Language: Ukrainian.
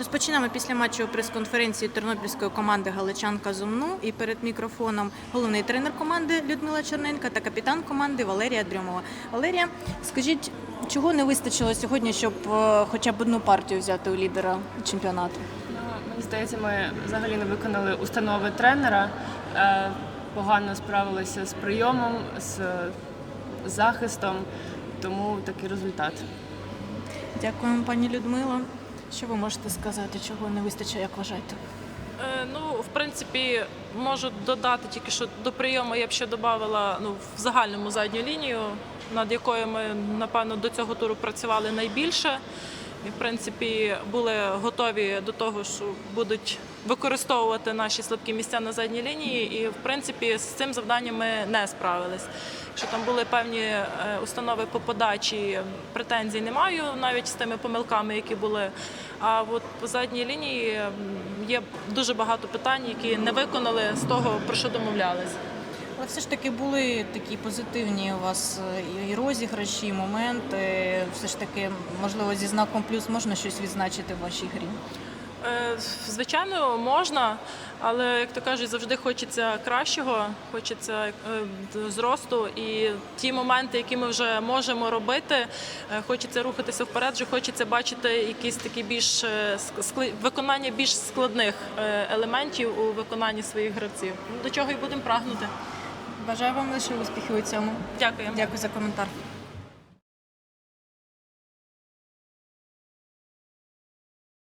Розпочинаємо після матчу прес-конференції тернопільської команди Галичанка Зумну. І перед мікрофоном головний тренер команди Людмила Черненка та капітан команди Валерія Дрьомова. Валерія, скажіть, чого не вистачило сьогодні, щоб е, хоча б одну партію взяти у лідера чемпіонату? Мені здається, ми взагалі не виконали установи тренера. Е, Погано справилися з прийомом, з захистом, тому такий результат. Дякуємо, пані Людмила. Що ви можете сказати, чого не вистачає, як вважаєте? Е, Ну, в принципі, можу додати тільки, що до прийому я б ще додавала ну, в загальному задню лінію, над якою ми, напевно, до цього туру працювали найбільше. І, в принципі, були готові до того, що будуть використовувати наші слабкі місця на задній лінії. І, в принципі, з цим завданням ми не справились. Якщо там були певні е, установи по подачі, претензій не маю навіть з тими помилками, які були. А от по задній лінії є дуже багато питань, які не виконали з того, про що домовлялись. Але все ж таки були такі позитивні у вас е, і розіграші, і моменти. Все ж таки, можливо, зі знаком плюс можна щось відзначити в вашій грі. Е, Звичайно, можна, але як то кажуть, завжди хочеться кращого, хочеться е, зросту. І ті моменти, які ми вже можемо робити, хочеться рухатися вперед, вже хочеться бачити якісь такі більш виконання більш складних елементів у виконанні своїх гравців. До чого і будемо прагнути. Бажаю вам лише успіхів у цьому. Дякую. Дякую за коментар.